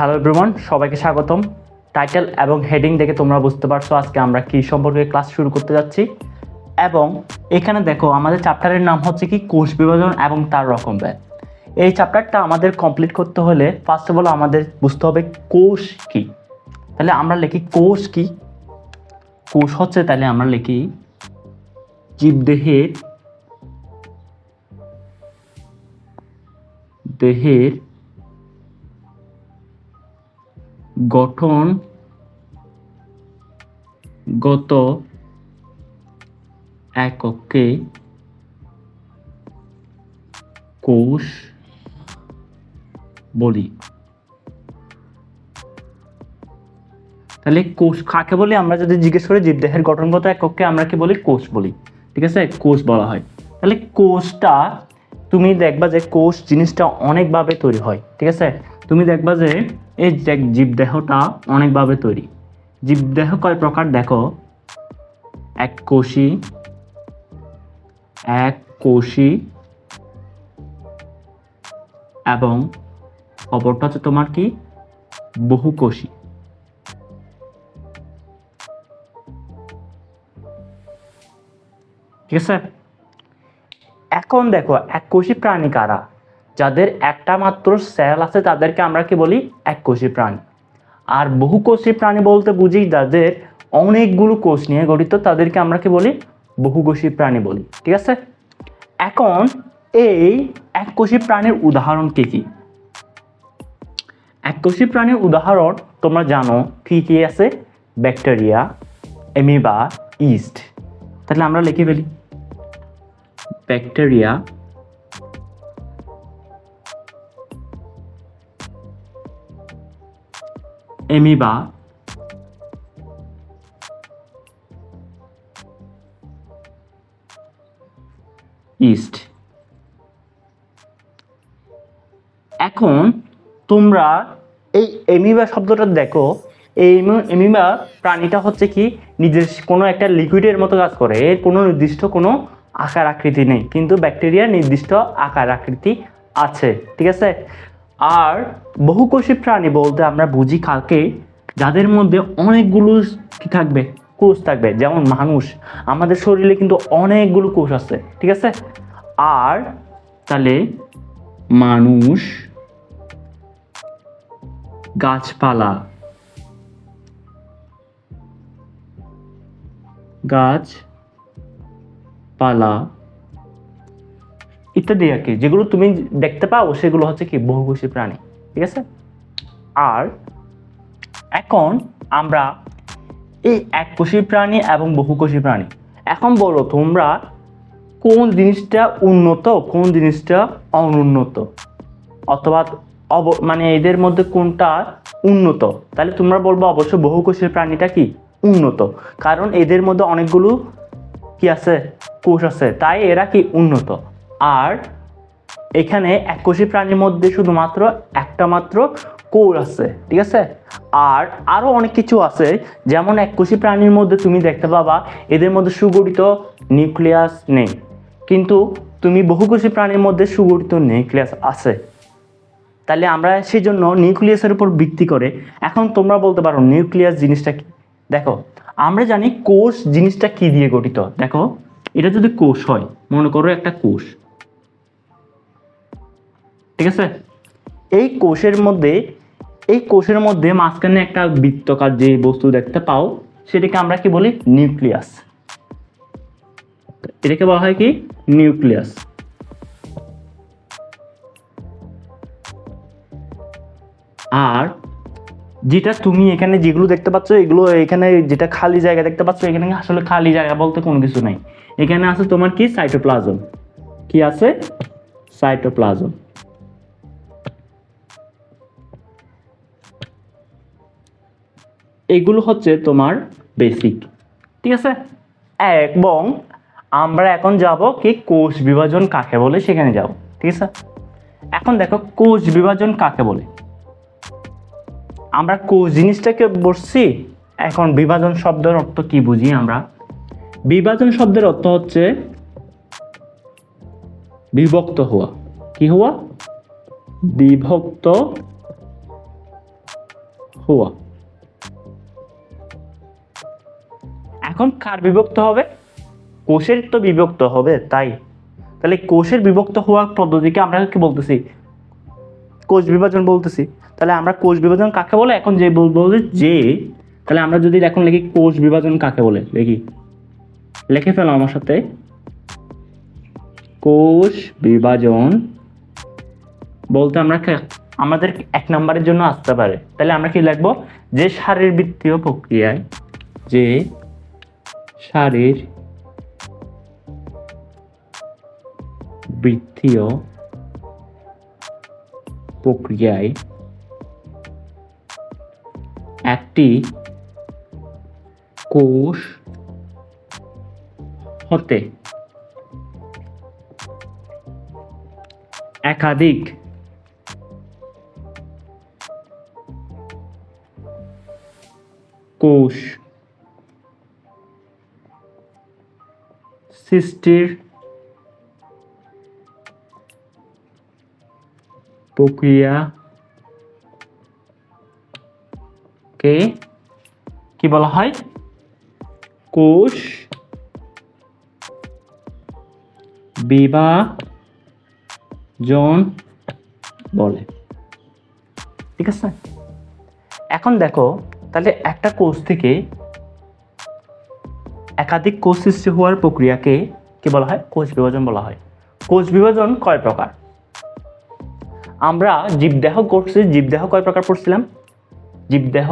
Hello everyone সবাইকে স্বাগতম। Title এবং হেডিং দেখে তোমরা বুঝতে পারছ আজকে আমরা কি সম্পর্কে ক্লাস শুরু করতে যাচ্ছি। এবং এখানে দেখো, আমাদের চ্যাপ্টারের নাম হচ্ছে কি, কোষ বিভাজন এবং তার রকম ব্যয়। এই চ্যাপ্টারটা আমাদের কমপ্লিট করতে হলে ফার্স্ট অফ অল আমাদের বুঝতে হবে কোষ কি। তাহলে আমরা লিখি কোষ কি। কোষ হচ্ছে তাহলে আমরা লিখি জীবদেহের দেহের গঠন গত এককে কোষ বলি। তাহলে কোষ কাকে বলি? আমরা যদি জিজ্ঞেস করি জীবদেহের গঠনগত এককে, আমরা কি বলি? কোষ বলি। ঠিক আছে? কোষ বলা হয়। তাহলে কোষটা, তুমি দেখবা যে কোষ জিনিসটা অনেকভাবে তৈরি হয়। ঠিক আছে? তুমি দেখবা যে এই জীবদেহটা অনেকভাবে তৈরি। জীবদেহ কয় প্রকার দেখো? এক কোষী এক কোষী এবং অপরটা হচ্ছে তোমার কি? বহু বহুকোষী ঠিক আছে? এখন দেখো, এক এককোষী প্রাণী কারা? যাদের একটা মাত্র সেল আছে, তাদেরকে আমরা কি বলি? এককোষী প্রাণী। আর বহুকোষী প্রাণী বলতে বুঝি যাদের অনেকগুলো কোষ নিয়ে গঠিত, তাদেরকে আমরা কি বলি? বহুকোষী প্রাণী বলি। ঠিক আছে? এখন এই এককোষী প্রাণীর উদাহরণ কি কি? এককোষী প্রাণীর উদাহরণ তোমরা জানো কি কি আছে? Bacteria amoeba yeast. তাহলে আমরা লিখে ফেলি। Bacteria amoeba yeast. এখন তোমরা এই এমিবা শব্দটা দেখো। এই এমি- এমিবা প্রাণীটা হচ্ছে কি নিজের কোনো একটা লিকুইডের মতো কাজ করে। এর কোনো নির্দিষ্ট কোনো আকার আকৃতি নেই। কিন্তু ব্যাকটেরিয়ার নির্দিষ্ট আকার আকৃতি আছে। ঠিক আছে? আর বহুকোষী প্রাণী বলতে আমরা বুঝি কাকে? যাদের মধ্যে অনেকগুলো কি থাকবে? কোষ থাকবে, যেমন মানুষ। আমাদের শরীরে কিন্তু অনেকগুলো কোষ আছে, ঠিক আছে? আর তাহলে মানুষ, গাছপালা। গাছ পালা ইত্যাদি আর কি, যেগুলো তুমি দেখতে পাও, সেগুলো হচ্ছে কি বহুকোষী প্রাণী, ঠিক আছে? আর এখন আমরা এই এককোষী প্রাণী এবং বহুকোষী প্রাণী, এখন বলো তোমরা কোন জিনিসটা উন্নত, কোন জিনিসটা অনুন্নত? অথবা অব মানে এদের মধ্যে কোনটা উন্নত? তাহলে তোমরা বলব অবশ্য বহুকোষী প্রাণীটা কি? উন্নত। কারণ এদের মধ্যে অনেকগুলো কি আছে? কোষ আছে। তাই এরা কি উন্নত? আর এখানে এককোষী প্রাণীর মধ্যে শুধুমাত্র একটা মাত্র কোষ আছে, ঠিক আছে? আর আরও অনেক কিছু আছে, যেমন এককোষী প্রাণীর মধ্যে তুমি দেখতে পাবা, এদের মধ্যে সুগঠিত নিউক্লিয়াস নেই। কিন্তু তুমি বহুকোষী প্রাণীর মধ্যে সুগঠিত নিউক্লিয়াস আছে। তাহলে আমরা সেই জন্য নিউক্লিয়াসের উপর ভিত্তি করে, এখন তোমরা বলতে পারো নিউক্লিয়াস জিনিসটা কি? দেখো, আমরা জানি কোষ জিনিসটা কি দিয়ে গঠিত? দেখো, এটা যদি কোষ হয়, মনে করো একটা কোষ ঠিক আছে? এই কোষের মধ্যে, এই কোষের মধ্যে মাঝখানে একটা বৃত্তকার যে বস্তু দেখতে পাও, সেটাকে আমরা কি বলি? নিউক্লিয়াস। এটাকে বলা হয় কি? নিউক্লিয়াস। আর যেটা তুমি এখানে যেগুলো দেখতে পাচ্ছ, এগুলো এখানে যেটা খালি জায়গা দেখতে পাচ্ছ, এখানে আসলে খালি জায়গা বলতে কোনো কিছু নাই। এখানে আছে তোমার কি? সাইটোপ্লাজম। কি আছে? সাইটোপ্লাজম। এগুলো হচ্ছে তোমার বেসিক ঠিক আছে? এবং আমরা এখন যাব কি কোষ বিভাজন কাকে বলে সেখানে যাব, ঠিক আছে? এখন দেখো কোষ বিভাজন কাকে বলে? আমরা কোষ জিনিসটাকে বসছি, এখন বিভাজন শব্দের অর্থ কি বুঝি আমরা? বিভাজন শব্দের অর্থ হচ্ছে বিভক্ত হওয়া। কি হওয়া? বিভক্ত হুয়া এখন কার বিভক্ত হবে? কোষের তো বিভক্ত হবে, তাই। তাহলে কোষের বিভক্ত হওয়ার পদ্ধতিকে আমরা কি বলতেছি? কোষ বিভাজন বলতেছি। তাহলে আমরা কোষ বিভাজন কাকে বলে? এখন যে বলব যে তাহলে আমরা যদি এখন লিখি কোষ বিভাজন কাকে বলে? লিখি লিখে ফেলো আমার সাথে। কোষ বিভাজন বলতে আমরা আমাদের এক নম্বরের জন্য আসতে পারে। তাহলে আমরা কি লিখব? যে শারীরবৃত্তীয় প্রক্রিয়ায় যে শারীর বৃত্তীয় প্রক্রিয়ায় একটি কোষ হতে একাধিক কোষ সৃষ্টির প্রক্রিয়া কে কি বলা হয়? কোষ বিভাজন বলে। ঠিক আছে? এখন দেখো, তাহলে একটা কোষ থেকে একাধিক কোষ সৃষ্টি হওয়ার প্রক্রিয়াকে কি বলা হয়? কোষ বিভাজন বলা হয়। কোষ বিভাজন কয় প্রকার? আমরা জীবদেহ করছি, জীবদেহ কয় প্রকার পড়ছিলাম? জীবদেহ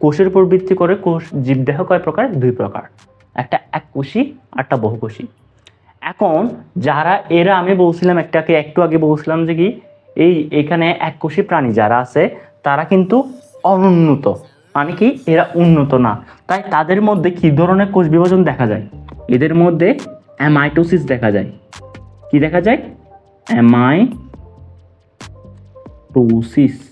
কোষের উপর ভিত্তি করে কোষ, জীবদেহ কয় প্রকার? দুই প্রকার। একটা এক এককোষী আর একটা বহুকোষী এখন যারা, এরা আমি বলছিলাম, একটাকে একটু আগে বলছিলাম যে কি, এই এখানে এক এককোষী প্রাণী যারা আছে, তারা কিন্তু অনুন্নত। মানে কি? এরা উন্নত না। তাই তাদের মধ্যে কি ধরনের কোষ বিভাজন দেখা যায়? এদের মধ্যে অ্যামাইটোসিস দেখা যায়। কি দেখা যায়? অ্যামাইটোসিস।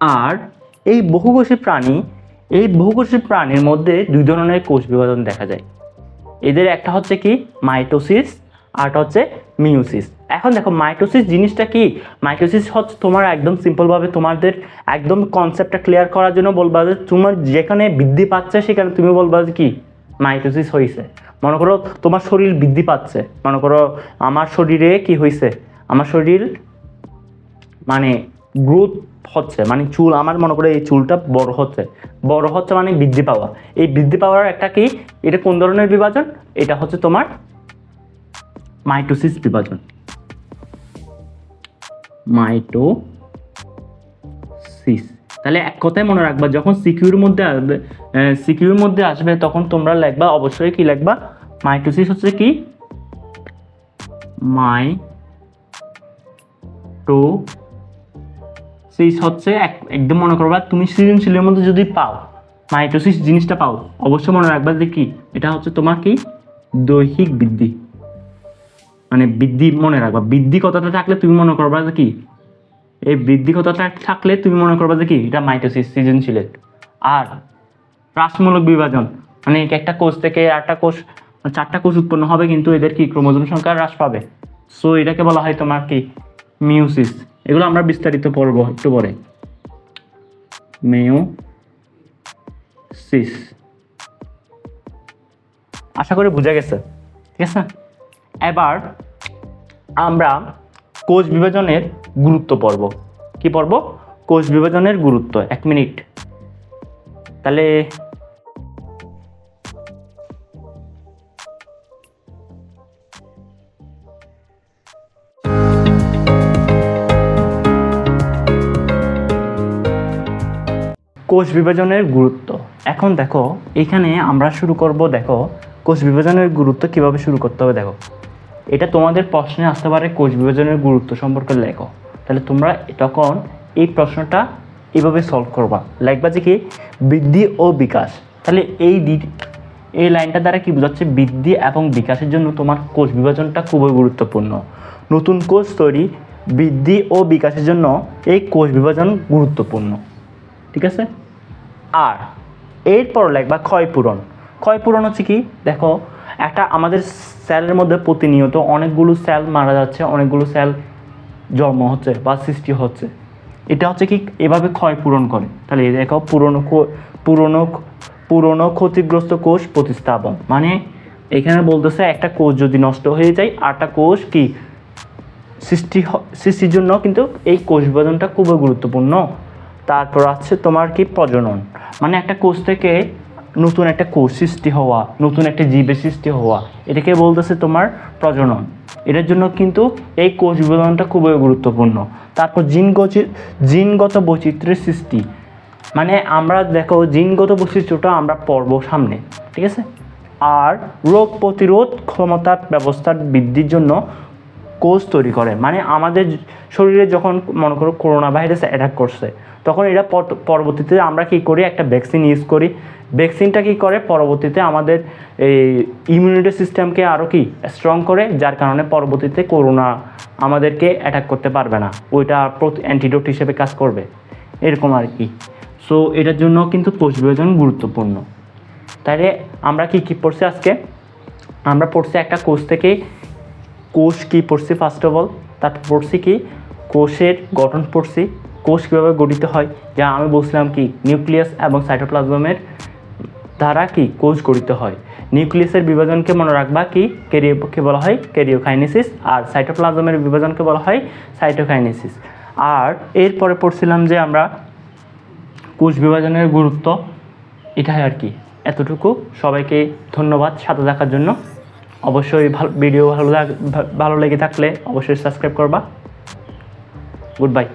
আর এই বহুকোষী প্রাণী, এই বহুকোষী প্রাণীর মধ্যে দুই ধরনের কোষ বিভাজন দেখা যায়। এদের একটা হচ্ছে কি? মাইটোসিস আরটা হচ্ছে মিউসিস এখন দেখো মাইটোসিস জিনিসটা কি? মাইটোসিস হচ্ছে তোমার একদম সিম্পলভাবে তোমাদের একদম কনসেপ্টটা ক্লিয়ার করার জন্য বলবা যে তোমার যেখানে বৃদ্ধি পাচ্ছে, সেখানে তুমি বলবা যে কি? মাইটোসিস হয়েছে মনে করো তোমার শরীর বৃদ্ধি পাচ্ছে। মনে করো আমার শরীরে কি হয়েছে আমার শরীর মানে গ্রোথ হচ্ছে মানে চুল, আমার মনে করে এই চুলটা বড় হচ্ছে। বড় হচ্ছে মানে বৃদ্ধি পাওয়া। এই বৃদ্ধি পাওয়ার একটা কি? এটা কোন ধরনের বিভাজন? এটা হচ্ছে তোমার মাইটোসিস বিভাজন। মাইটোসিস তাহলে এক কথায় মনে রাখবা, যখন সিকিউর মধ্যে আসবে সিকিউর মধ্যে আসবে, তখন তোমরা লিখবা, অবশ্যই কি লিখবা? মাইটোসিস হচ্ছে কি? মাই টো সিস হচ্ছে এক- একদম মনে করবা, তুমি সৃজনশীলের মধ্যে যদি পাও মাইটোসিস জিনিসটা পাও, অবশ্যই মনে রাখবা যে কি? এটা হচ্ছে তোমার কি? দৈহিক বৃদ্ধি। মানে বৃদ্ধি মনে রাখবা। বৃদ্ধি কথাটা থাকলে তুমি মনে করবা যে কি? এই বৃদ্ধি কথাটা থাকলে তুমি মনে করবা যে কি? এটা মাইটোসিস সৃজনশীলের। আর হ্রাসমূলক বিভাজন। মানে একটা কোষ থেকে আটটা কোষ চারটা কোষ উৎপন্ন হবে কিন্তু এদের কি ক্রোমোজোম সংখ্যা হ্রাস পাবে? সো এটাকে বলা হয় তোমার কি? মিউসিস এগুলো আমরা বিস্তারিত পড়ব একটু পরে। মেয়োসিস। আশা করি বোঝা গেছে। ঠিক আছে? এবার আমরা কোষ বিভাজনের গুরুত্ব পড়ব। কি পড়ব? কোষ বিভাজনের গুরুত্ব, এক মিনিট। তাহলে কোষ বিভাজনের গুরুত্ব। এখন দেখো, এখানে আমরা শুরু করব, দেখো, কোষ বিভাজনের গুরুত্ব কীভাবে শুরু করতে হবে, দেখো। এটা তোমাদের প্রশ্নে আসতে পারে কোষ বিভাজনের গুরুত্ব সম্পর্কে লেখো। তাহলে তোমরা তখন এই প্রশ্নটা এভাবে সলভ করবা। লিখবা যে কি? বৃদ্ধি ও বিকাশ। তাহলে এই এই লাইনটা দ্বারা কি বোঝাচ্ছে? বৃদ্ধি এবং বিকাশের জন্য তোমার কোষ বিভাজনটা খুবই গুরুত্বপূর্ণ। নতুন কোষ তৈরি, বৃদ্ধি ও বিকাশের জন্য এই কোষ বিভাজন গুরুত্বপূর্ণ। ঠিক আছে? আর এরপর লিখবা ক্ষয়পূরণ ক্ষয়পূরণ হচ্ছে কি? দেখো একটা আমাদের সেলের মধ্যে প্রতিনিয়ত অনেকগুলো সেল মারা যাচ্ছে, অনেকগুলো সেল জন্ম হচ্ছে বা সৃষ্টি হচ্ছে। এটা হচ্ছে কি এভাবে ক্ষয় পূরণ করে। তাহলে দেখো পুরনো পুরনো পুরনো ক্ষতিগ্রস্ত কোষ প্রতিস্থাপন। মানে এখানে বলতেছে একটা কোষ যদি নষ্ট হয়ে যায় আরটা কোষ কি সৃষ্টি সৃষ্টির জন্য কিন্তু এই কোষ বিভাজনটা খুবই গুরুত্বপূর্ণ। তারপর আছে তোমার কি প্রজনন। মানে একটা কোষ থেকে নতুন একটা কোষ সৃষ্টি হওয়া, নতুন একটা জীবের সৃষ্টি হওয়া, এটাকে বলতেছে তোমার প্রজনন। এটার জন্য কিন্তু এই কোষ বিভাজনটা খুবই গুরুত্বপূর্ণ। তারপর জিনগত জিনগত বৈচিত্র্যের সৃষ্টি। মানে আমরা দেখো জিনগত বৈচিত্র্যটা আমরা পর্ব সামনে, ঠিক আছে? আর রোগ প্রতিরোধ ক্ষমতার ব্যবস্থার বৃদ্ধির জন্য কোষ তৈরি করে মানে আমাদের শরীরে যখন মনে করো করোনা ভাইরাস অ্যাটাক করছে, তখন এটা পরবর্তীতে আমরা কি করি, একটা ভ্যাকসিন ইউজ করি। ভ্যাকসিনটা কি করে? পরবর্তীতে আমাদের এই ইমিউনিটি সিস্টেমকে আরও কি স্ট্রং করে, যার কারণে পরবর্তীতে করোনা আমাদেরকে অ্যাটাক করতে পারবে না। ওইটা অ্যান্টিডোট হিসেবে কাজ করবে। এরকম আর কি। সো এটার জন্য কিন্তু কোষ বিভাজন গুরুত্বপূর্ণ। তাহলে আমরা কি কি পড়ছি আজকে? আমরা পড়ছি একটা কোষ থেকে কোষ কি পড়ছি ফার্স্ট অফ অল তারপর পড়ছি কি? কোষের গঠন পড়ছি। কোষ কীভাবে গঠিত হয়? যা আমি বলছিলাম কি, নিউক্লিয়াস এবং সাইটোপ্লাজমের দ্বারা কি কোষ গঠিত হয়। নিউক্লিয়াসের বিভাজনকে মনে রাখবা কি? ক্যারিওকে বলা হয় ক্যারিওকাইনেসিস আর সাইটোপ্লাজমের বিভাজনকে বলা হয় সাইটোকাইনেসিস। আর এরপরে পড়ছিলাম যে আমরা কোষ বিভাজনের গুরুত্ব, এটাই আর কি। এতটুকু। সবাইকে ধন্যবাদ সাথে দেখার জন্য। অবশ্যই ভালো ভিডিও ভালো লাগ- ভালো লেগে থাকলে অবশ্যই সাবস্ক্রাইব করবা। Good bye